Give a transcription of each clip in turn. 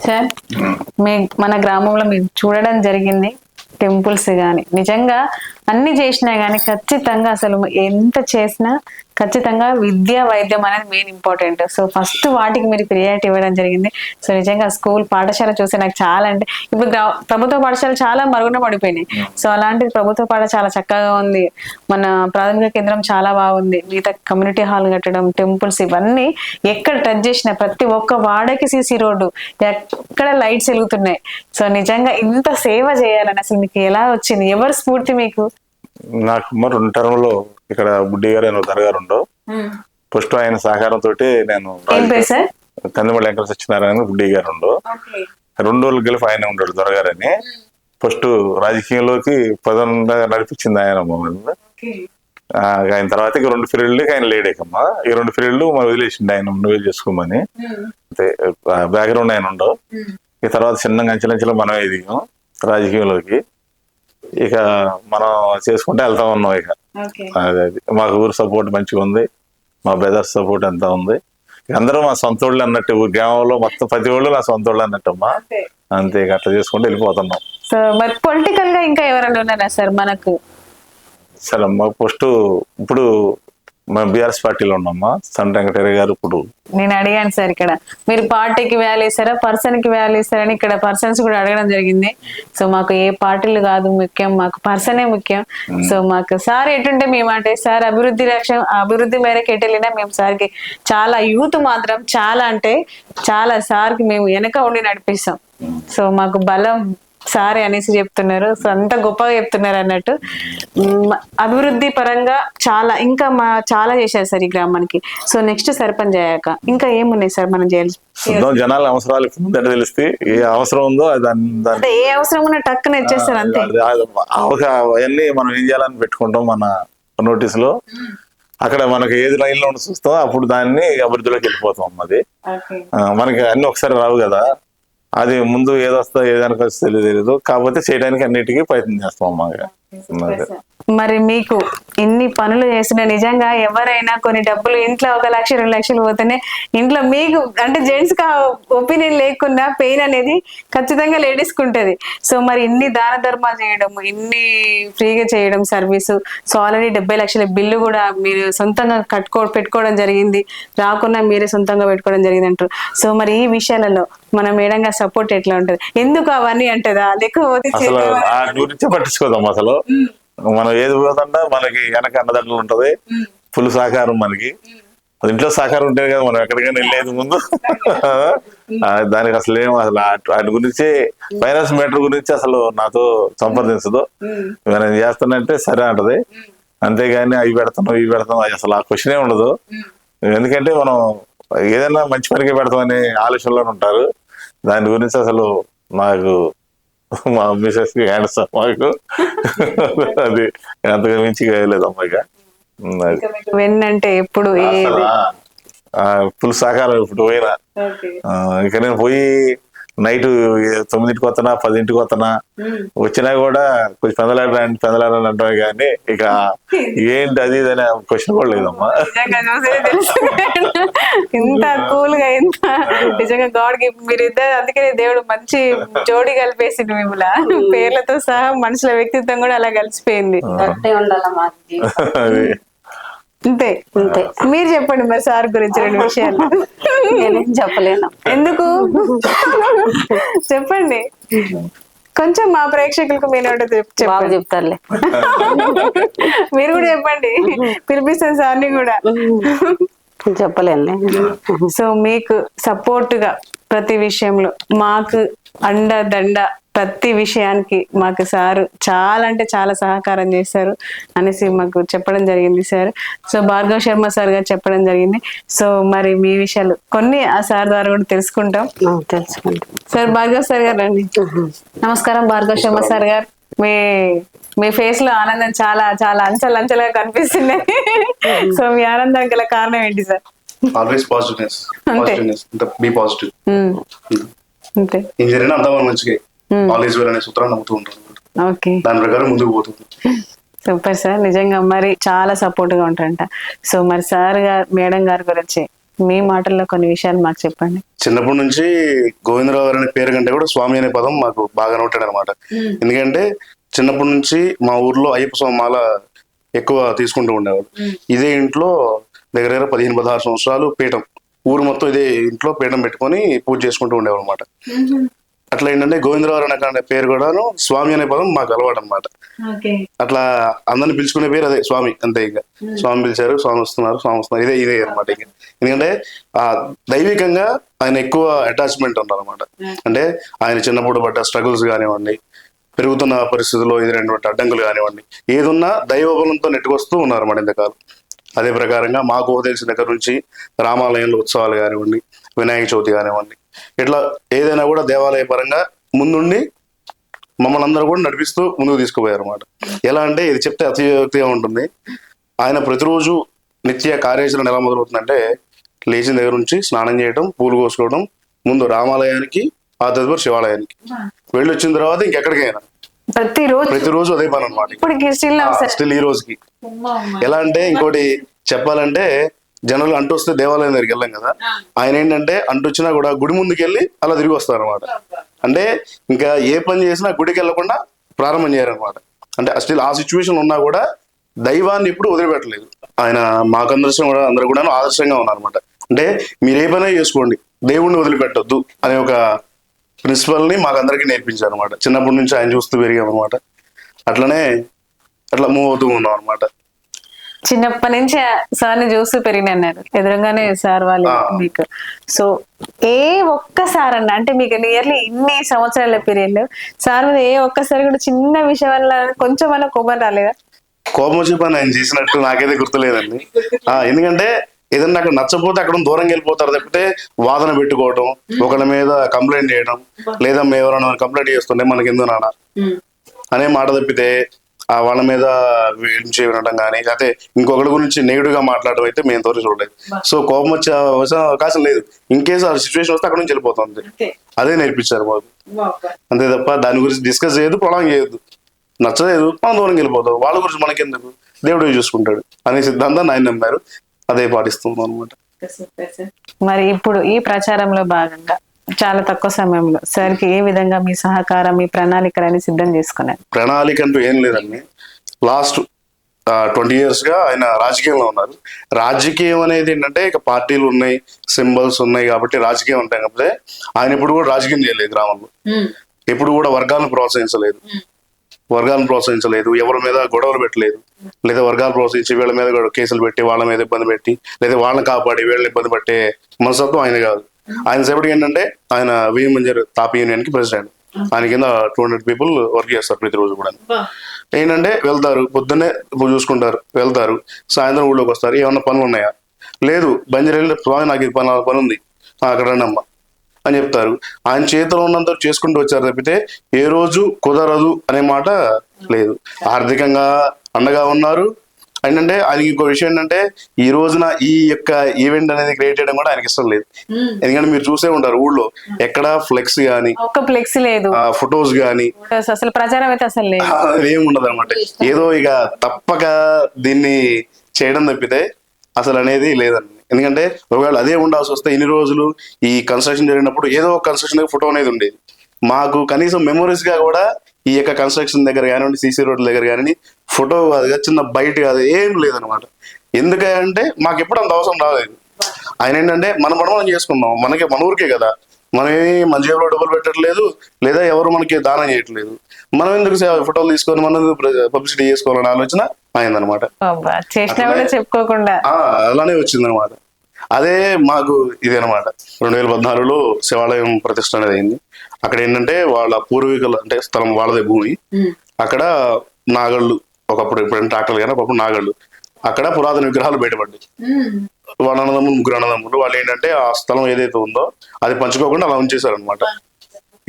Sir మీ మన గ్రామంలో మీరు చూడడం జరిగింది టెంపుల్స్ కానీ నిజంగా అన్ని చేసినా కానీ ఖచ్చితంగా అసలు ఎంత చేసినా ఖచ్చితంగా విద్య వైద్యం అనేది మెయిన్ ఇంపార్టెంట్ సో ఫస్ట్ వాటికి మీరు ప్రియారిటీ ఇవ్వడం జరిగింది. సో నిజంగా స్కూల్ పాఠశాల చూస్తే నాకు చాలా అంటే ఇప్పుడు ప్రభుత్వ పాఠశాల చాలా మరుగున పడిపోయినాయి. సో అలాంటిది ప్రభుత్వ పాఠశాల చాలా చక్కగా ఉంది. మన ప్రాథమిక కేంద్రం చాలా బాగుంది. మిగతా కమ్యూనిటీ హాల్ కట్టడం టెంపుల్స్ ఇవన్నీ ఎక్కడ టచ్ చేసినా ప్రతి ఒక్క వాడకి సీసీ రోడ్డు. ఎక్కడ లైట్స్ వెలుగుతున్నాయి. సో నిజంగా ఇంత సేవ చేయాలని అసలు మీకు ఎలా వచ్చింది? ఎవరు స్ఫూర్తి మీకు? నాకు మరి రెండు టర్మ్లో ఇక్కడ బుడ్డి గారు అని ఒక గారు ఉండవు. ఫస్ట్ ఆయన సహకారంతో నేను ఏం పేరు సార్? కందిమల్లి వెంకట సత్యనారాయణ బుడ్డి గారు ఉండు రెండు రోజులు గెలిపి ఆయన ఉన్నాడు దొరగారని ఫస్ట్ రాజకీయంలోకి పదంగా నడిపించింది ఆయన మమ్మల్ని ఆయన తర్వాత ఇక రెండు పీరియడ్లు ఆయన లేడేకమ్మా ఈ రెండు పీరియడ్లు మనం వదిలేసిండు ఆయన నువ్వే చేసుకోమని. అంతే బ్యాక్గ్రౌండ్ ఆయన ఉండవు. ఇక తర్వాత చిన్నగా అంచెలంచెలు మనం ఎదిగాం రాజకీయంలోకి. ఇక మనం చేసుకుంటే వెళ్తా ఉన్నాం ఇక. అదే అది. మాకు ఊరు సపోర్ట్ మంచిగా ఉంది. మా బ్రదర్స్ సపోర్ట్ ఎంత ఉంది. ఇక అందరూ మా సొంత వాళ్ళు అన్నట్టు గ్రామంలో మొత్తం ప్రతి వాళ్ళు నా సొంత వాళ్ళు అన్నట్టమ్మా. అంతే. ఇక అట్లా చేసుకుంటూ వెళ్ళిపోతున్నాం. సో మరి పొలిటికల్గా ఇంకా ఎవరైనా ఉన్నారా సార్ మనకు? సరే అమ్మా ఫస్ట్ ఇప్పుడు మేము బీఆర్ఎస్ పార్టీలో ఉన్నామ్మా సంట వెంకటయ్య గారు ఇప్పుడు. నేను అడిగాను సార్ ఇక్కడ. మీరు పార్టీకి వాల్యూ ఇస్తారా? పర్సన్కి వాల్యూ ఇస్తారని ఇక్కడ పర్సన్స్ కూడా అడగడం జరిగింది. సో మాకు ఏ పార్టీలు కాదు ముఖ్యం మాకు పర్సనే ముఖ్యం. సో మాకు సార్ ఎటుంటే మేము అంటే సార్ అభివృద్ధి లక్ష్యం అభివృద్ధి మేరకు ఎటు వెళ్ళినా మేము సార్కి చాలా యూత్ మాత్రం చాలా అంటే చాలా సార్కి మేము వెనక ఉండి నడిపిస్తాం. సో మాకు బలం సారే అనేసి చెప్తున్నారు. సో అంత గొప్పగా చెప్తున్నారు అన్నట్టు. అభివృద్ధి పరంగా చాలా ఇంకా మా చాలా చేశారు సార్ ఈ గ్రామానికి సో నెక్స్ట్ సర్పంచ్ అయ్యాక ఇంకా ఏమున్నాయి సార్ మనం చేయాలి జనాల అవసరాలు తెలిస్తే ఏ అవసరం ఉందో దాన్ని అంటే ఏ అవసరం ఉన్నా టక్కున ఇచ్చేస్తారు అంతే. అవన్నీ మనం ఏం చేయాలని పెట్టుకుంటాం మన నోటీస్లో అక్కడ మనకి ఏది లైన్లో ఉండి చూస్తామో అప్పుడు దాన్ని అభివృద్ధిలోకి వెళ్ళిపోతాం అది. మనకి అన్ని ఒకసారి రావు కదా. అది ముందు ఏదొస్తా ఏదానికి తెలియదు తెలియదు కాకపోతే చేయడానికి అన్నిటికీ ప్రయత్నం చేస్తాం అమ్మగా మరి మీకు ఇన్ని పనులు చేస్తున్న నిజంగా ఎవరైనా కొన్ని డబ్బులు ఇంట్లో ఒక లక్ష రెండు లక్షలు పోతేనే ఇంట్లో మీకు అంటే జెంట్స్ కా ఒపీనియన్ లేకుండా పెయిన్ అనేది ఖచ్చితంగా లేడీస్కు ఉంటది. సో మరి ఇన్ని దాన ధర్మాలు చేయడం ఇన్ని ఫ్రీగా చేయడం సర్వీసు సో ఆల్రెడీ డెబ్బై లక్షల బిల్లు కూడా మీరు సొంతంగా కట్టుకో పెట్టుకోవడం జరిగింది. రాకుండా మీరే సొంతంగా పెట్టుకోవడం జరిగింది అంటారు. సో మరి ఈ విషయాలలో మన మేడంగా సపోర్ట్ ఎట్లా ఉంటది? ఎందుకు అవన్నీ అంటదా? లేకపోతే అసలు పట్టించుకోదాం అసలు. మనం ఏది పోతుందా మనకి వెనక అన్నదండలు ఉంటది. ఫుల్ సహకారం మనకి. అది ఇంట్లో సహకారం ఉంటే కదా మనం ఎక్కడికైనా వెళ్ళేది ముందు. దానికి అసలు ఏం అసలు వాటి గురించి ఫైనాన్స్ మ్యాటర్ గురించి అసలు నాతో సంప్రదించదు. నేను చేస్తానంటే సరే అంటది. అంతేగాని అవి పెడతాం ఇవి పెడతాం అసలు ఆ క్వశ్చనే ఉండదు. ఎందుకంటే మనం ఏదైనా మంచి పనికి పెడతామనే ఆలోచనలో ఉంటారు. దాని గురించి అసలు నాకు మా మిసెస్కి హ్యాండ్స్ మాకు. అది అంతగా మించి లేదు అమ్మాయిగా. మీకు వెన్నంటే ఎప్పుడు ఫుల్ సహకారం ఇప్పుడు పోయినా. ఇక నేను పోయి నైట్ తొమ్మిదింటికి వస్తున్నా పదింటికి వస్తున్నా వచ్చినా కూడా కొంచెం పెందలాడని పెందలాడని అంటామే కానీ ఇక ఏంటి అది ఇది అనే క్వశ్చన్ కూడా లేదమ్మా. ఇంత కూల్గా ఇంత నిజంగా గాడ్ మీరు ఇద్దరు అందుకే దేవుడు మంచి జోడి కలిపేసింది మిమ్మల్ని. పేర్లతో సహా మనుషుల వ్యక్తిత్వం కూడా అలా కలిసిపోయింది. అంతే అంతే. మీరు చెప్పండి మరి సార్ గురించి రెండు విషయాలు. నేనేం చెప్పలేను. ఎందుకు? చెప్పండి. కొంచెం మా ప్రేక్షకులకు మీరు చెప్తారులే. మీరు కూడా చెప్పండి. పిలిపిస్తాను సార్ని కూడా. చెప్పలేనులే. సో మీకు సపోర్ట్గా ప్రతి విషయంలో మాకు అండ దండ ప్రతి విషయానికి మాకు సారు చాలా అంటే చాలా సహకారం చేశారు అనేసి మాకు చెప్పడం జరిగింది sir. So Bhargav Sharma sir గారు చెప్పడం జరిగింది. సో మరి మీ విషయాలు కొన్ని ఆ సార్ ద్వారా కూడా తెలుసుకుంటాం. తెలుసుకుంటా. సార్ భార్గవ్ సార్ గారు రండి. నమస్కారం భార్గవ్ శర్మ సార్ గారు. మీ మీ ఫేస్లో ఆనందం చాలా చాలా అంచెలు అంచెలుగా కనిపిస్తున్నాయి సో మీ ఆనందం గల కారణం ఏంటి సార్? ఆల్వేస్ పాజిటివ్నెస్ అంతే. పాజిటివ్నెస్ బీ పాజిటివ్ అంతే. ఏం జరిగినా అంతా మంచిగా ఆల్వేస్ వెల్ అనే సూత్రాన్ని నమ్ముతూ ఓకే దాని ప్రకారం ముందుకు పోతుంది సూపర్ సార్ నిజంగా మరి చాలా సపోర్ట్గా ఉంటారంట. సో మరి సార్ గారు మేడం గారి గురించి మీ మాటల్లో కొన్ని విషయాలు మాకు చెప్పండి. చిన్నప్పటి నుంచి గోవిందరావు గారు అనే పేరు కంటే కూడా స్వామి అనే పదం మాకు బాగా నోటాడు అనమాట. ఎందుకంటే చిన్నప్పటి నుంచి మా ఊర్లో అయ్యప్ప స్వామి మాల ఎక్కువ తీసుకుంటూ ఉండేవాడు ఇదే ఇంట్లో దగ్గర దగ్గర పదిహేను పదహారు సంవత్సరాలు పీఠం. ఊరు మొత్తం ఇదే ఇంట్లో పీఠం పెట్టుకొని పూజ చేసుకుంటూ ఉండేవాడు అనమాట అట్లా ఏంటంటే గోవిందరావు అనే అనే పేరు కూడాను స్వామి అనే పదం మాకు అలవాటు అనమాట అట్లా అందరిని పిలుచుకునే పేరు అదే స్వామి అంతే ఇక. స్వామి పిలిచారు స్వామి వస్తున్నారు స్వామి వస్తున్నారు. ఇదే ఇదే అనమాట ఇక. ఎందుకంటే ఆ దైవికంగా ఆయన ఎక్కువ అటాచ్మెంట్ ఉంటారు అనమాట అంటే ఆయన చిన్నప్పుడు పడ్డ స్ట్రగుల్స్ కానివ్వండి పెరుగుతున్న పరిస్థితుల్లో ఎదురైనటువంటి అడ్డంకులు కానివ్వండి ఏదున్నా దైవబలంతో నెట్టుకొస్తూ ఉన్నారు అన్నమాట ఇంతకాలం. అదే ప్రకారంగా మాకు తెలిసిన దగ్గర నుంచి రామాలయంలో ఉత్సవాలు కానివ్వండి వినాయక చవితి కానివ్వండి ఇట్లా ఏదైనా కూడా దేవాలయ పరంగా ముందుండి మమ్మల్ని అందరూ కూడా నడిపిస్తూ ముందుకు తీసుకుపోయారు అనమాట ఎలా అంటే ఇది చెప్తే అతియోక్తిగా ఉంటుంది. ఆయన ప్రతిరోజు నిత్య కార్యాచరణ ఎలా మొదలవుతుందంటే లేచిన దగ్గర నుంచి స్నానం చేయడం పూలు కోసుకోవడం ముందు రామాలయానికి ఆ తదుపరి శివాలయానికి. వెళ్ళి వచ్చిన తర్వాత ఇంకెక్కడికైనా. ప్రతిరోజు? ప్రతిరోజు అదే పని అనమాట ఇప్పటికి స్టిల్ స్టిల్ ఈ రోజుకి. ఎలా అంటే ఇంకోటి చెప్పాలంటే జనాలు అంటూ వస్తే దేవాలయం దగ్గరికి వెళ్ళాం కదా. ఆయన ఏంటంటే అంటూ వచ్చినా కూడా గుడి ముందుకు వెళ్ళి అలా తిరిగి వస్తారు అనమాట అంటే ఇంకా ఏ పని చేసినా గుడికి వెళ్ళకుండా ప్రారంభం చేయారనమాట అంటే స్టిల్ ఆ సిచ్యువేషన్ ఉన్నా కూడా దైవాన్ని ఇప్పుడు వదిలిపెట్టలేదు. ఆయన మాకు అందర్శం కూడా అందరూ కూడా ఆదర్శంగా ఉన్నారనమాట అంటే మీరు ఏ పని చేసుకోండి. దేవుణ్ణి వదిలిపెట్టొద్దు అనే ఒక ప్రిన్సిపల్ని మాకు అందరికీ నేర్పించారు అనమాట చిన్నప్పటి నుంచి ఆయన చూస్తూ పెరిగాం అనమాట అట్లనే అట్లా మూవ్ అవుతూ ఉన్నాం అనమాట చిన్నప్పటి నుంచి సార్ని చూస్తూ పెరిగినారు ఎదురుగానే సార్ వాళ్ళు. మీకు. సో ఏ ఒక్కసారి అన్న అంటే మీకు నియర్లీ ఇన్ని సంవత్సరాల పీరియడ్లో సార్ మీద ఏ ఒక్కసారి కూడా చిన్న విషయం వల్ల కొంచెం అన్న కోపం రాలేదా? కోపం వచ్చి పని ఆయన చేసినట్టు నాకైతే గుర్తులేదండి. ఆ, ఎందుకంటే ఏదన్నా అక్కడ నచ్చపోతే అక్కడ దూరంగా వెళ్ళిపోతారు తప్పితే వాదన పెట్టుకోవడం ఒకళ్ళ మీద కంప్లైంట్ చేయడం లేదా మేము ఎవరైనా కంప్లైంట్ చేస్తుంటే మనకి ఎందుకు నాన్న అనే మాట తప్పితే వాళ్ళ మీద నుంచి వినడం కానీ లేకపోతే ఇంకొకటి గురించి నెగిటివ్గా మాట్లాడడం అయితే మేము తోరి చూడలేదు. సో కోపం వచ్చే వచ్చే అవకాశం లేదు. ఇన్ కేసు ఆ సిచ్యువేషన్ వస్తే అక్కడ నుంచి వెళ్ళిపోతుంది. అదే నేర్పించారు మాకు. అంతే తప్ప దాని గురించి డిస్కస్ చేయదు ప్రొలాంగ్ చేయొద్దు. నచ్చలేదు మనం దూరం వెళ్ళిపోతాం. వాళ్ళ గురించి మనకెందుకు? దేవుడు చూసుకుంటాడు అనే సిద్ధాంతాన్ని ఆయన నమ్మారు. అదే పాటిస్తున్నాం అనమాట మరి ఇప్పుడు ఈ ప్రచారంలో భాగంగా చాలా తక్కువ సమయంలో. సార్కి ఏ విధంగా మీ సహకారం మీ ప్రణాళికలని సిద్ధం చేసుకున్నారు? ప్రణాళిక అంటూ ఏం లేదండి. లాస్ట్ ట్వంటీ ఇయర్స్గా ఆయన రాజకీయంలో ఉన్నారు. రాజకీయం అనేది ఏంటంటే ఇక పార్టీలు ఉన్నాయి సింబల్స్ ఉన్నాయి కాబట్టి రాజకీయం ఉంటాయి కాకపోతే ఆయన ఎప్పుడు కూడా రాజకీయం చేయలేదు గ్రామంలో. ఎప్పుడు కూడా వర్గాలను ప్రోత్సహించలేదు. వర్గాలను ప్రోత్సహించలేదు. ఎవరి మీద గొడవలు పెట్టలేదు. లేదా వర్గాలు ప్రోత్సహించి వీళ్ళ మీద కూడా కేసులు పెట్టి వాళ్ళ మీద ఇబ్బంది పెట్టి లేదా వాళ్ళని కాపాడి వీళ్ళని ఇబ్బంది పెట్టే మనస్తత్వం ఆయన కాదు. ఆయన సేపటికి ఏంటంటే ఆయన వి మంజర్ తాపీ యూనియన్కి ప్రెసిడెంట్. ఆయన కింద టూ హండ్రెడ్ పీపుల్ వర్క్ చేస్తారు ప్రతిరోజు కూడా. ఏంటంటే వెళ్తారు పొద్దున్నే చూసుకుంటారు వెళ్తారు సాయంత్రం ఊళ్ళోకి వస్తారు ఏమన్నా పనులు ఉన్నాయా? లేదు బంజరేళ్ళు స్వామి నాకు ఇది పని పని ఉంది "ఆ, అక్కడ రండి అమ్మా అని చెప్తారు. ఆయన చేతిలో ఉన్నంత చేసుకుంటూ వచ్చారు తప్పితే ఏ రోజు కుదరదు అనే మాట లేదు. ఆర్థికంగా అండగా ఉన్నారు ఏంటంటే ఆయనకి ఇంకో విషయం ఏంటంటే ఈ రోజున ఈ యొక్క ఈవెంట్ అనేది క్రియేట్ చేయడం కూడా ఆయనకి ఇష్టం లేదు. ఎందుకంటే మీరు చూసే ఉంటారు ఊళ్ళో ఎక్కడ ఫ్లెక్స్ కానీ ఒక్క ఫ్లెక్స్ లేదు. ఫొటోస్ కానీ అసలు ప్రచారం అయితే అసలు లేదు. ఏమి ఉండదు అనమాట. ఏదో ఇక తప్పక దీన్ని చేయడం తప్పితే అసలు అనేది లేదండి. ఎందుకంటే ఒకవేళ అదే ఉండాల్సి వస్తే ఇన్ని రోజులు ఈ కన్స్ట్రక్షన్ జరిగినప్పుడు ఏదో ఒక కన్స్ట్రక్షన్ ఫోటో అనేది ఉండేది. మాకు కనీసం మెమొరీస్గా కూడా ఈ యొక్క కన్స్ట్రక్షన్ దగ్గర కానివ్వండి సీసీ రోడ్ల దగ్గర కానీ ఫోటో కాదు చిన్న బయట కాదు ఏం లేదనమాట ఎందుకంటే మాకు ఎప్పుడు అంత అవసరం రాలేదు. ఆయన ఏంటంటే మన పని మనం చేసుకున్నాం మనకి మన ఊరికే కదా. మనం ఏమి మన జేబులో డబ్బులు పెట్టట్లేదు లేదా ఎవరు మనకి దానం చేయట్లేదు. మనం ఎందుకు ఫోటోలు తీసుకొని మనం పబ్లిసిటీ చేసుకోవాలని ఆలోచన అయిందనమాట అబ్బా, చేసినా కూడా అదే మాకు ఇది అనమాట రెండు వేల పద్నాలుగులో శివాలయం ప్రతిష్ట అనేది అయింది. అక్కడ ఏంటంటే వాళ్ళ పూర్వీకులు అంటే స్థలం వాళ్ళదే భూమి. అక్కడ నాగళ్ళు ఒకప్పుడు ఇప్పుడు ట్రాక్టర్లు కానీ ఒకప్పుడు నాగళ్ళు అక్కడ పురాతన విగ్రహాలు బయటపడ్డాయి. వాళ్ళ అన్నదమ్ములు ముగ్గురు అన్నదమ్ములు వాళ్ళు ఏంటంటే ఆ స్థలం ఏదైతే ఉందో అది పంచుకోకుండా అలా ఉంచేశారనమాట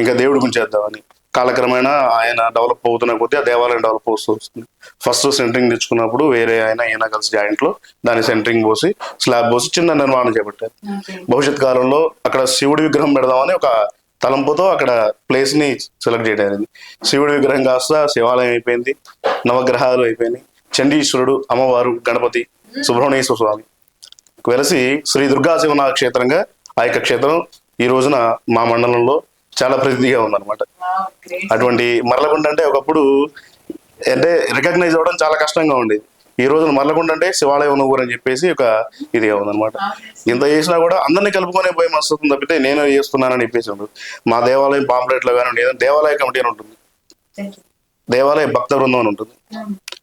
ఇంకా దేవుడికి ఉంచేద్దామని కాలక్రమేణా ఆయన డెవలప్ అవుతున్న కొద్దీ ఆ దేవాలయం డెవలప్ అవుతూ వస్తుంది. ఫస్ట్ సెంటరింగ్ తెచ్చుకున్నప్పుడు వేరే ఆయన ఈయన కలిసి జాయింట్లో దాని సెంటరింగ్ పోసి స్లాబ్ పోసి చిన్న నిర్మాణం చేపట్టారు. భవిష్యత్ కాలంలో అక్కడ శివుడి విగ్రహం పెడదామని ఒక తలంపుతో అక్కడ ప్లేస్ని సెలెక్ట్ చేయడం శివుడి విగ్రహం కాస్త శివాలయం అయిపోయింది నవగ్రహాలు అయిపోయినాయి. చండీశ్వరుడు అమ్మవారు గణపతి సుబ్రహ్మణ్యేశ్వర స్వామి వెలసి శ్రీ దుర్గా శివనాథ క్షేత్రంగా ఆ యొక్క క్షేత్రం ఈ రోజున మా మండలంలో చాలా ప్రసిద్ధిగా ఉందన్నమాట. అటువంటి మరలగుండ అంటే ఒకప్పుడు అంటే రికగ్నైజ్ అవ్వడం చాలా కష్టంగా ఉండేది ఈ రోజున మరలగుండ అంటే శివాలయం ఉన్న ఊరు అని చెప్పేసి ఒక ఇదిగా ఉందన్నమాట. ఇంత చేసినా కూడా అందరినీ కలుపుకొనే పోయి వస్తుంది తప్పితే నేను చేస్తున్నానని చెప్పేసి ఉండదు మా దేవాలయం పాంప్లెట్లో కానీ ఏదైనా దేవాలయ కమిటీ అని ఉంటుంది. దేవాలయ భక్త బృందం అని ఉంటుంది.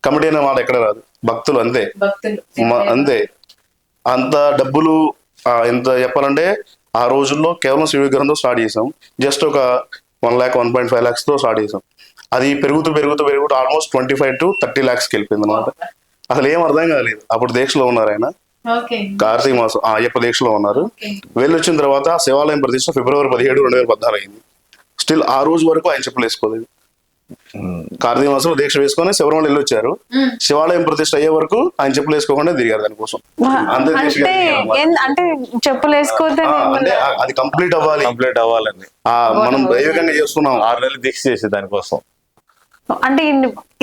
కమిటీ అనే మాట ఎక్కడ రాదు. భక్తులు అంతే. మ- అంతే. అంత డబ్బులు ఎంత చెప్పాలంటే ఆ రోజుల్లో కేవలం శివ విగ్రహంతో స్టార్ట్ చేసాం. జస్ట్ ఒక one lakh one point five ల్యాక్స్తో start చేసాం. అది పెరుగుతూ పెరుగుతూ పెరుగుతూ almost twenty five to thirty ల్యాక్స్కి వెళ్ళిపోయింది అనమాట అసలు ఏం అర్థం కాలేదు. అప్పుడు దీక్షలో ఉన్నారు ఆయన. కార్తీక మాసం ఆ అయ్యప్ప దీక్షలో ఉన్నారు. వెళ్ళి వచ్చిన తర్వాత శివాలయం ప్రతిష్ట ఫిబ్రవరి పదిహేడు రెండు వేల పద్నాలుగు అయింది. స్టిల్ ఆ రోజు వరకు ఆయన చెప్పులు వేసుకోలేదు. కార్తీక మాసంలో దీక్ష వేసుకొని శబరిమల వెళ్ళి వచ్చారు శివాలయం ప్రతిష్ట అయ్యే వరకు ఆయన చెప్పులు వేసుకోకుండా తిరిగారు దానికోసం. అంటే చెప్పులు అది కంప్లీట్ అవ్వాలి. కంప్లీట్ అవ్వాలని ఆ మనం దైవికంగా చేస్తున్నాం ఆరు నెలలు దీక్ష చేసే దానికోసం. అంటే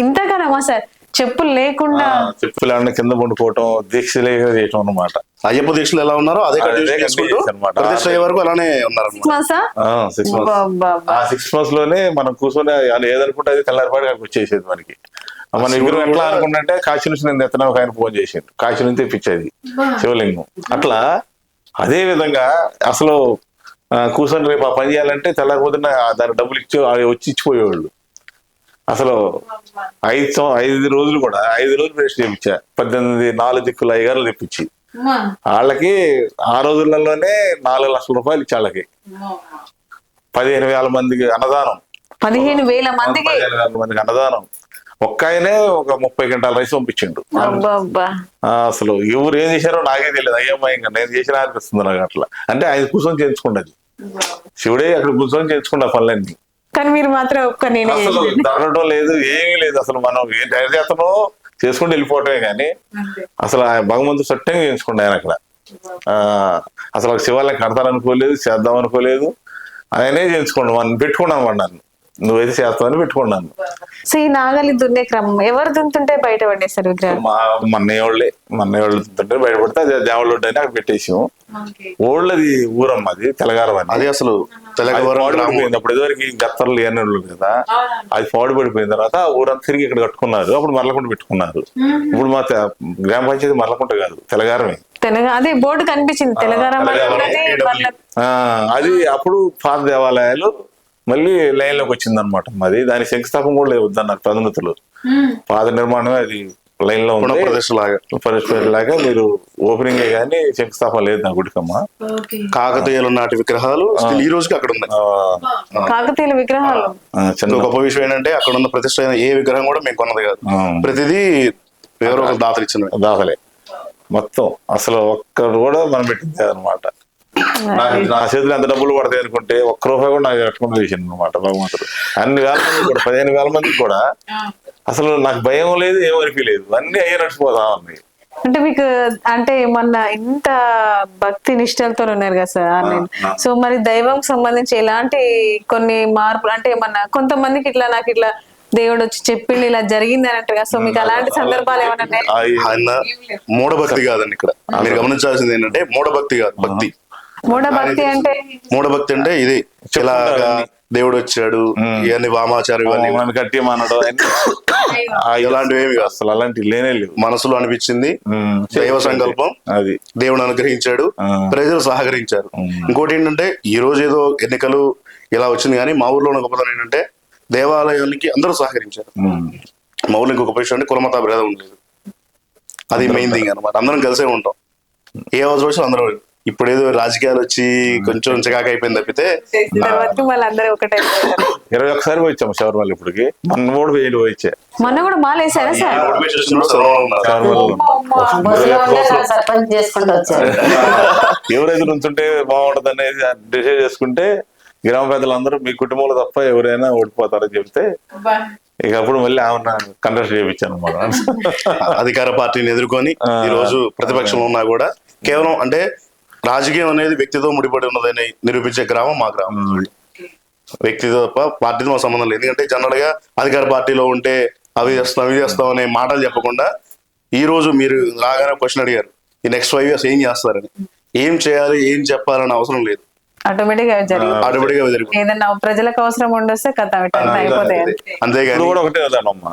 ఇంతగానమ్మా సార్? చెప్పులు లేకుండా చెప్పులు కింద పండుకోవటం దీక్ష లేక చేయటం అన్నమాట. అయ్యప్ప దీక్షలు ఎలా ఉన్నారో అదే. ప్రతిష్ట అయ్యే వరకు అలానే మాసా సిక్స్ మంత్స్ ఆ? సిక్స్ మంత్స్లోనే మనం కూర్చొని అది ఏదనుకుంటే అది తెల్లారిపాటి అక్కడికి వచ్చేసేది మనకి. మన విగ్రహం ఎట్లా అనుకుంటే కాశీ నుంచి నేను ఎత్తనా ఒక ఆయన ఫోన్ చేసిండు. కాశీ నుంచి తెప్పించేది శివలింగం. అట్లా అదే విధంగా అసలు కూర్చొని రేపు ఆ పని చేయాలంటే తెల్లారిపోతున్న దాని డబ్బులు ఇచ్చి వచ్చి ఇచ్చిపోయేవాళ్ళు. అసలు ఐదు ఐదు రోజులు కూడా ఐదు రోజులు వేస్ట్ చేయించా. పద్దెనిమిది నాలుగు దిక్కుల అయ్యగారులు తెప్పించి. వాళ్ళకి ఆ రోజులలోనే నాలుగు లక్షల రూపాయలు ఇచ్చి వాళ్ళకి పదిహేను వేల మందికి అన్నదానం. పదిహేను వేల మందికి పదిహేను వేల మందికి? అన్నదానం. ఒక్క ఆయనే ఒక ముప్పై గంటల రైస్ పంపించిండు. అసలు ఎవరు ఏం చేశారో నాకే తెలియదు. అయ్యమ్మ ఇంకా నేను చేసిన అనిపిస్తుంది నాకు అట్లా. అంటే ఆయన కూర్చొని చేయించుకున్నది. శివుడే అక్కడ కూర్చొని చేయించుకున్న పనులన్నీ. కానీ మీరు మాత్రం ఒక్క నేనే అసలు లేదు ఏమీ లేదు. అసలు మనం ఏం టైం చేస్తామో చేసుకుంటూ వెళ్ళిపోవటమే కానీ అసలు ఆయన భగవంతుడు సత్యంగా చేయించుకుంటే ఆయన అక్కడ. ఆ, అసలు ఒక శివాలయం కడతాననుకోలేదు చేద్దాం అనుకోలేదు ఆయనే చేయించుకోండి మనం పెట్టుకున్నాను నన్ను. నువ్వైతే చేస్తావని పెట్టుకున్నాను సో ఈ నాగలి దున్నే క్రమం. ఎవరు దున్తుంటే బయట పడేస్తారు విగ్రహం? మా మన్నయ్య వాళ్ళే మన్నయ్య వాళ్ళు తింటే బయటపడితే అది దేవళ్ళొడ్డు అని అక్కడ పెట్టేసాం ఓళ్ళది ఊరమ్మ అది తెలగారం అని అది అసలు అప్పుడు ఇదివరకు గత్తర్లు ఇవన్నీ ఉండదు కదా అది పాడుపడిపోయిన తర్వాత ఆ ఊరంతా తిరిగి ఇక్కడ కట్టుకున్నారు. అప్పుడు మరలకుంట పెట్టుకున్నారు. ఇప్పుడు మా గ్రామ పంచాయతీ మరలకుంట కాదు తెలగారమే తెలంగాణ అదే బోర్డు కనిపించింది. తెలంగాణ అది అప్పుడు పాత దేవాలయాలు మళ్ళీ లైన్లోకి వచ్చింది అనమాట మాది దాని శంకుస్థాపన కూడా లేదు వద్దన్నారు ప్రతినిధులు పాత నిర్మాణమే అది లైన్లో ఉంది. లాగా మీరు ఓపెనింగ్ కానీ శంకుస్థాపన లేదు నా గుడికమ్మ. కాకతీయుల నాటి విగ్రహాలు ఈ రోజుకి అక్కడ ఉన్నాయి. కాకతీయుల విగ్రహాలు. చిన్న గొప్ప విషయం ఏంటంటే అక్కడ ఉన్న ప్రతిష్ట అయిన ఏ విగ్రహం కూడా మేము కొన్నది కాదు. ప్రతిదీ ఎవరో ఒక దాతలు ఇచ్చినవి. దాఖలే మొత్తం అసలు ఒక్కరు కూడా మనం పెట్టింది అనమాట నా చేతిలో ఎంత డబ్బులు పడతాయి అనుకుంటే ఒక్క రూపాయి కూడా నాకు కట్టుకుని వేసింది అనమాట భగవంతుడు. అన్ని వేల మంది కూడా పదిహేను వేల మందికి కూడా అసలు నాకు భయం లేదు ఏం అనిపించలేదు. అన్ని అయ్యే నడిచిపోతా ఉన్నాయి. అంటే మీకు అంటే మొన్న ఇంత భక్తి నిష్టలతో ఉన్నారు కదా సార్? ఆన్లైన్ సో మరి దైవం సంబంధించి ఎలాంటి కొన్ని మార్పులు అంటే ఏమన్నా కొంతమందికి ఇట్లా నాకు ఇట్లా దేవుడు వచ్చి చెప్పిండు ఇలా జరిగింది అని అంటారు కదా. సో మీకు అలాంటి సందర్భాలు ఏమన్నా మూఢభక్తి కాదండి ఇక్కడ. మీరు గమనించాల్సింది ఏంటంటే మూఢభక్తి కాదు భక్తి. మూఢ భక్తి అంటే మూఢభక్తి అంటే ఇది ఇలాగా దేవుడు వచ్చాడు ఇవన్నీ వామాచారం ఇవన్నీ నన్ను కట్టి మనడం ఇలాంటివి ఏమి అసలు అలాంటివి లేనే లేవు. మనసులో అనిపించింది దైవ సంకల్పం. అది. దేవుడు అనుగ్రహించాడు. ప్రజలు సహకరించారు. ఇంకోటి ఏంటంటే ఈ రోజు ఏదో ఎన్నికలు ఇలా వచ్చింది కానీ మా ఊర్లో ఉన్న గొప్పతనం ఏంటంటే దేవాలయానికి అందరూ సహకరించారు. మా ఊర్లో ఇంకొక విషయం అంటే కులమత భేదం ఉండలేదు అది మెయిన్ థింగ్ అనమాట అందరం కలిసే ఉంటాం. ఏ అవసరం వచ్చినా అందరం ఇప్పుడు ఏదో రాజకీయాలు వచ్చి కొంచెం చికాకు అయిపోయింది తప్పితే. ఇరవై ఒక్కసారి పోయిచ్చాము శబరిమల ఇప్పటికి. మొన్న కూడా వేలు పోయిచ్చా. మొన్న కూడా మాలేసారా సార్? ఎవరైతే ఉంటుంటే బాగుంటది అనేది డిసైడ్ చేసుకుంటే గ్రామ పెద్దలందరూ మీ కుటుంబంలో తప్ప ఎవరైనా ఓడిపోతారని చెప్తే ఇక అప్పుడు మళ్ళీ ఆమె కంటెస్ట్ చేయించాను అనమాట అధికార పార్టీని ఎదుర్కొని. ఈ రోజు ప్రతిపక్షంలో ఉన్నా కూడా కేవలం అంటే రాజకీయం అనేది వ్యక్తితో ముడిపడి ఉన్నదని నిరూపించే గ్రామం మా గ్రామం. వ్యక్తితో తప్ప పార్టీతో మా సంబంధం లేదు. ఎందుకంటే జనరల్గా అధికార పార్టీలో ఉంటే అవి చేస్తాం ఇవి చేస్తాం అనే మాటలు చెప్పకుండా ఈ రోజు మీరు రాగానే క్వశ్చన్ అడిగారు. ఈ నెక్స్ట్ ఫైవ్ ఇయర్స్ ఏం చేస్తారని. ఏం చేయాలి ఏం చెప్పాలని అవసరం లేదు. ఆటోమేటిక్గా ప్రజలకు అవసరం ఉండొస్తే కథ అయిపోతాయి. అంతే. అంతేగాని కూడా ఒకటే వదానమ్మా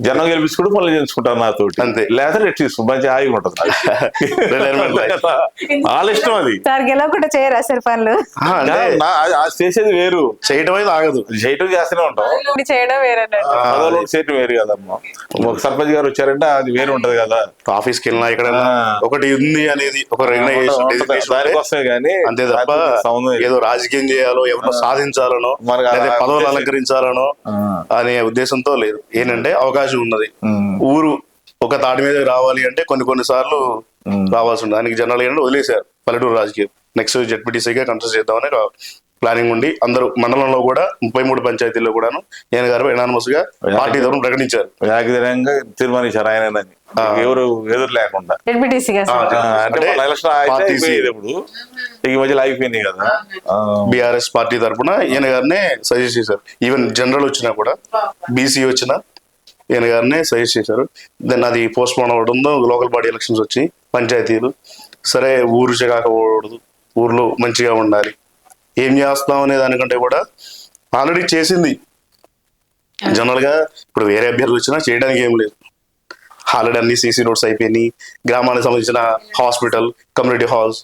జనం గెలిపించుకుంటూ పనులు చేసుకుంటారు నాతో అంతే. లేదా రెట్ తీసుకో మంచి హాయిగా ఉంటుంది. వాళ్ళ ఇష్టం అది సార్ గెలవకుండా చేయరా సార్ పనులు ఆ, అంటే నా- ఆ- ఆ చేసేది వేరు చేయటం అయితే ఆగదు చేయటం చేస్తూనే ఉంటాం ఇది చేయడం పదవులు చేయటం వేరు కదమ్మా ఒక సర్పంచ్ గారు వచ్చారంటే అది వేరు ఉంటది కదా ఆఫీస్కి వెళ్ళినా ఎక్కడైనా ఆ. ఒకటి ఉంది అనేది ఒక. దానికోసమే కానీ అంతే తప్ప. ఏదో రాజకీయం చేయాలో ఎవరినో సాధించాలనో పదవులు అలంకరించాలనో. అనే ఉద్దేశంతో లేదు ఏంటంటే అవకాశం ఉన్నది. ఉమ్. ఊరు ఒక తాటి మీద రావాలి అంటే కొన్ని కొన్ని సార్లు రావాల్సి ఉంది దానికి జనరల్ ఏంటంటే వదిలేశారు. పల్లెటూరు రాజకీయం. నెక్స్ట్ జెడ్పీటీసీగా కంటెస్ట్ చేద్దామని ప్లానింగ్ ఉండి అందరూ మండలంలో కూడా ముప్పై మూడు పంచాయతీల్లో కూడాను నేను గారు ఎనానమస్గా పార్టీ తరఫున ప్రకటించారు. ఏకదినంగా తీర్మానించారు ఆయన ఎవరు ఎదురు లేకుండా. అయిపోయేది ఈ మధ్యలో అయిపోయినాయి కదా. బీఆర్ఎస్ పార్టీ తరపున ఈయన గారినే సజెస్ట్ చేశారు. ఈవెన్ జనరల్ వచ్చినా కూడా బీసీ వచ్చినా ఈయన గారినే సజెస్ట్ చేశారు. దెన్ అది పోస్ట్ పోన్ అవ్వడంతో లోకల్ బాడీ ఎలక్షన్స్ వచ్చి పంచాయతీలు. సరే ఊరు కాకపోకూడదు ఊర్లో మంచిగా ఉండాలి. ఏం చేస్తాం అనే దానికంటే కూడా ఆల్రెడీ చేసింది. జనరల్గా ఇప్పుడు వేరే అభ్యర్థులు వచ్చినా చేయడానికి ఏం లేదు. ఆల్రెడీ అన్ని సీసీ రోడ్స్ అయిపోయినాయి. గ్రామానికి సంబంధించిన hospital community halls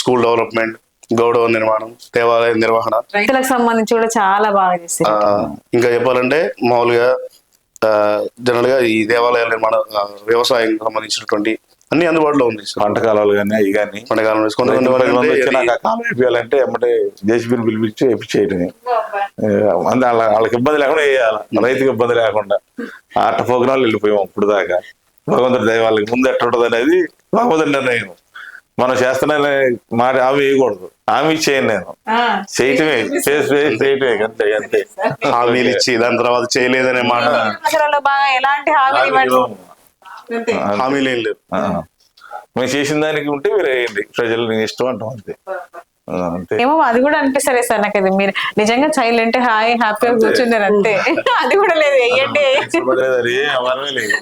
school development గౌడవ నిర్మాణం దేవాలయ నిర్వహణ. రైతులకు సంబంధించి కూడా చాలా బాగా ఇంకా చెప్పాలంటే మామూలుగా జనరల్గా ఈ దేవాలయాల నిర్మాణ వ్యవసాయం సంబంధించినటువంటి అన్ని అందుబాటులో ఉంది సార్ పంట కాలాలు కానీ అవి కానీ పండగల నుంచి కొంతమంది కొంతమంది ఏంటంటే వచ్చి నాకు ఇది- ఆ కాలం వేయాలంటే ఎమ్మటే జేసీబీని పిలిపించి వేయించేయటం అంతే వాళ్ళ వాళ్ళకి ఇబ్బంది లేకుండా వేయాలి. రైతుకి ఇబ్బంది లేకుండా. ఆట ప్రోగ్రాంలు వెళ్ళిపోయాం ఇప్పుడు దాకా. భగవంతుడి దయ వాళ్ళకి ముందు ఎట్ట ఉంటుంది అనేది భగవంతుడి నిర్ణయం. మనం చేస్తున్న మాట హామీ వేయకూడదు. హామీ చేయను నేను. చేయటమే. చేయటమే. అంతే అంతే. హామీలు ఇచ్చి దాని తర్వాత చేయలేదనే మాట. హామీలు ఏం లేవు. ఆ. మేము చేసిన దానికి ఉంటే మీరు వేయండి. ప్రజలు నీ ఇష్టం అంటాం అంతే. అంతే. ఏమో అది కూడా అనిపిస్తలేదు సార్ నాకు అది మీరు నిజంగా సైలెంట్ హాయ్ హ్యాపీగా కూర్చున్నారు అంతే అది కూడా లేదు లేదు.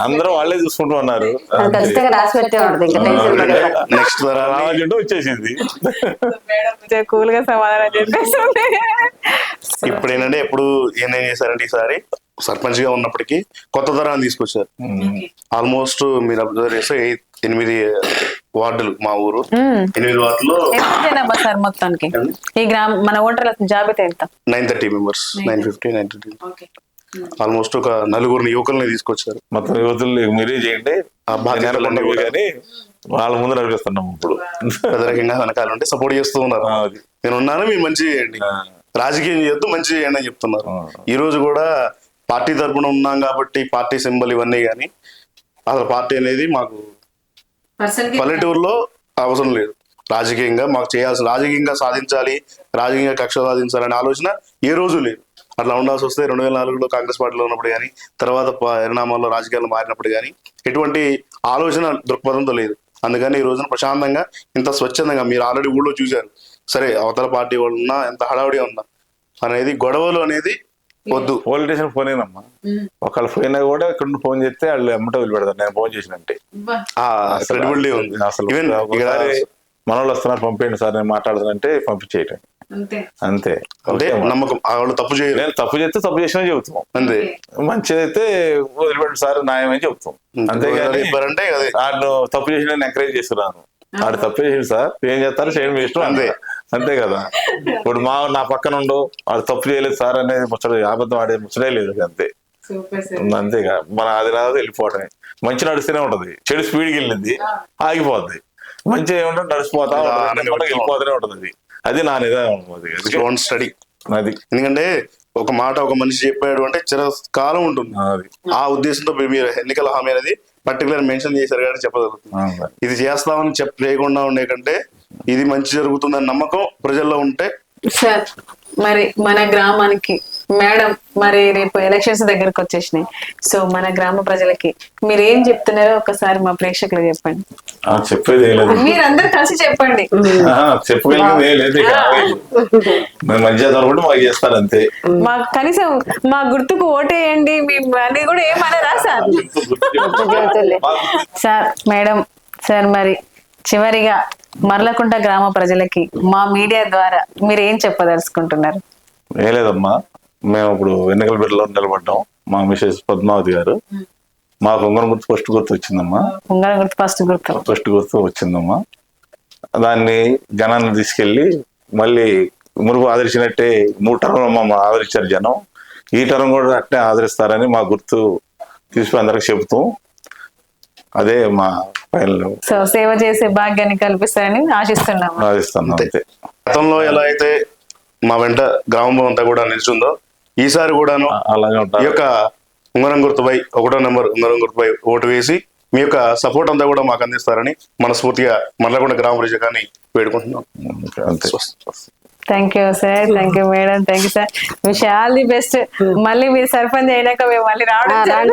అందరూ వాళ్ళే చూసుకుంటూ ఉన్నారు. నెక్స్ట్ వచ్చేసింది. కూల్గా సమాధానం చెప్పేస్తుంది. ఇప్పుడు ఏంటంటే ఎప్పుడు ఏం చేశారంటే ఈసారి? సర్పంచ్గా ఉన్నప్పటికీ కొత్త తరాన్ని తీసుకొచ్చారు. ఆల్మోస్ట్ మీరు అబ్జర్వ్ చేస్తే ఎనిమిది వార్డులు మా ఊరు. ఎనిమిది వార్డులో సార్ మొత్తానికి? ఈ గ్రామ మన ఓటర్ల జాబితా ఎంత? Nine thirty members. Nine fifty nine thirty. Almost ఒక నలుగురిని యువకుల్ని తీసుకొచ్చారు. మొత్తం యువతులు మీరే చేయండి. కానీ వాళ్ళ ముందు నడిపిస్తున్నాం ఇప్పుడు. వ్యతిరేకంగా వెనకాల ఉంటే సపోర్ట్ చేస్తూ ఉన్నారు. నేను ఉన్నాను మీరు మంచి చేయండి. రాజకీయం చేయొద్దు మంచి చేయండి అని చెప్తున్నారు. ఈ రోజు కూడా పార్టీ తరపున ఉన్నాం కాబట్టి పార్టీ సింబల్ ఇవన్నీ కానీ అసలు పార్టీ అనేది మాకు పల్లెటూరులో అవసరం లేదు. రాజకీయంగా మాకు చేయాల్సిన రాజకీయంగా సాధించాలి రాజకీయంగా కక్ష సాధించాలనే ఆలోచన ఏ రోజు లేదు. అట్లా ఉండాల్సి వస్తే రెండు వేల నాలుగులో కాంగ్రెస్ పార్టీలో ఉన్నప్పుడు కానీ తర్వాత ప- పరిణామాల్లో రాజకీయాలు మారినప్పుడు కానీ ఎటువంటి ఆలోచన దృక్పథంతో లేదు. అందుకని ఈ రోజున ప్రశాంతంగా ఇంత స్వచ్ఛందంగా మీరు ఆల్రెడీ ఊళ్ళో చూశారు. సరే అవతల పార్టీ వాళ్ళు ఉన్నా ఎంత హడావుడిగా ఉన్నా అనేది గొడవలు అనేది వద్దు. పోలీస్ స్టేషన్ ఫోన్ అయినమ్మా ఒకళ్ళు పోయినా కూడా ఇక్కడ ఫోన్ చేస్తే వాళ్ళు ఎమ్మట వదిలిపెడతారు. నేను ఫోన్ చేసినట్టే ఆ క్రెడిబిలిటీ ఉంది. అసలు మన వాళ్ళు వస్తున్నారు పంపేయండి సార్ నేను మాట్లాడుతానంటే పంపించేయటం. అంతే. అంటే. నమ్మకం ఆ వాళ్ళు తప్పు చేయరు. నేను తప్పు చేస్తే తప్పు చేసినా చెబుతాం. అంతే. మంచిదైతే వదిలిపెట్టు సార్ న్యాయం అని చెప్తాం అంతేగాని ఆడు తప్పు చేసిన ఎంకరేజ్ చేస్తున్నాను. ఆడు తప్పు చేసిండు సార్ ఏం చేస్తారు చేయడం ఇష్టం అంతే. అంతే కదా. ఇప్పుడు మా నా పక్కన ఉండు వాడు తప్పు చేయలేదు సార్ అనేది ముచ్చట అబద్ధం ఆడే ముచ్చటే లేదు అంతే. అంతేగా మన అది రాదు వెళ్ళిపోవటమే మంచి నడుస్తూనే ఉంటది. చెడు స్పీడ్కి వెళ్ళింది ఆగిపోద్ది. మంచి ఏముంటుంది నడిచిపోతా వెళ్ళిపోతూనే ఉంటుంది అది. అది నా డోంట్ స్టడీ అది. ఎందుకంటే ఒక మాట ఒక మనిషి చెప్పాడు అంటే చిరకాలం ఉంటుంది. అది. ఆ ఉద్దేశంతో మీరు ఎన్నికల హామీ అనేది పర్టికులర్ మెన్షన్ చేశారు కానీ చెప్పగలుగుతుంది ఇది చేస్తామని చెప్ చేయకుండా ఉండే కంటే ఇది మంచి జరుగుతుందని నమ్మకం ప్రజల్లో ఉంటే సార్ మరి మన గ్రామానికి మేడం మరి రేపు ఎలక్షన్స్ దగ్గరకు వచ్చేసినాయి. సో మన గ్రామ ప్రజలకి మీరు ఏం చెప్తున్నారో ఒకసారి మా ప్రేక్షకులు చెప్పండి. ఆ, చెప్పేది మీరందరూ కలిసి చెప్పండి. మేము మాకు చేస్తారు అంతే. మా కనీసం మా గుర్తుకు ఓటేయండి మీ అనేది కూడా ఏమనరా సార్. సార్ మేడం సార్ మరి చివరిగా మర్లకుంట గ్రామ ప్రజలకి మా మీడియా ద్వారా మీరు ఏం చెప్పదలుచుకుంటున్నారు లేదమ్మా. మేము ఇప్పుడు ఎన్నికల బిడ్డలో నిలబడ్డాం. మా మిసెస్ పద్మావతి గారు. మాకు ఉంగరం గుర్తు ఫస్ట్ గుర్తు వచ్చిందమ్మా. ఉంగర గుర్తు ఫస్ట్ గుర్తు. ఫస్ట్ గుర్తు వచ్చిందమ్మా. దాన్ని జనాన్ని తీసుకెళ్ళి మళ్ళీ మురుగు ఆదరించినట్టే మూడు టర్మ్ మా ఆదరించారు జనం. ఈ టర్మ్ కూడా అట్నే ఆదరిస్తారని మా గుర్తు తీసుకుని అందరికి చెబుతాం అదే మా ఫైనల్ సో సేవ చేసే భాగ్యాన్ని కల్పిస్తారని ఆశిస్తున్నాము. ఆదిస్తున్నాం అంతే. గతంలో ఎలా అయితే మా వెంట గ్రామం అంతా కూడా నిలిచిందో ఈసారి కూడాను అలాగే ఈ ఉంటారు యొక్క ఉంగరం గుర్తుపై ఒకటో నెంబర్ ఉంగరం గుర్తుపై ఓటు వేసి మీ యొక్క సపోర్ట్ అంతా కూడా మాకు అందిస్తారని మనస్ఫూర్తిగా మర్లకొండ గ్రామ ప్రజగాన్ని వేడుకుంటున్నాం. Thank you sir thank you madam thank you sir wish all the best మళ్ళీ మీరు సర్పంచ్ అయినాక మేము మళ్ళీ రావడం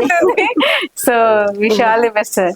so wish all the best sir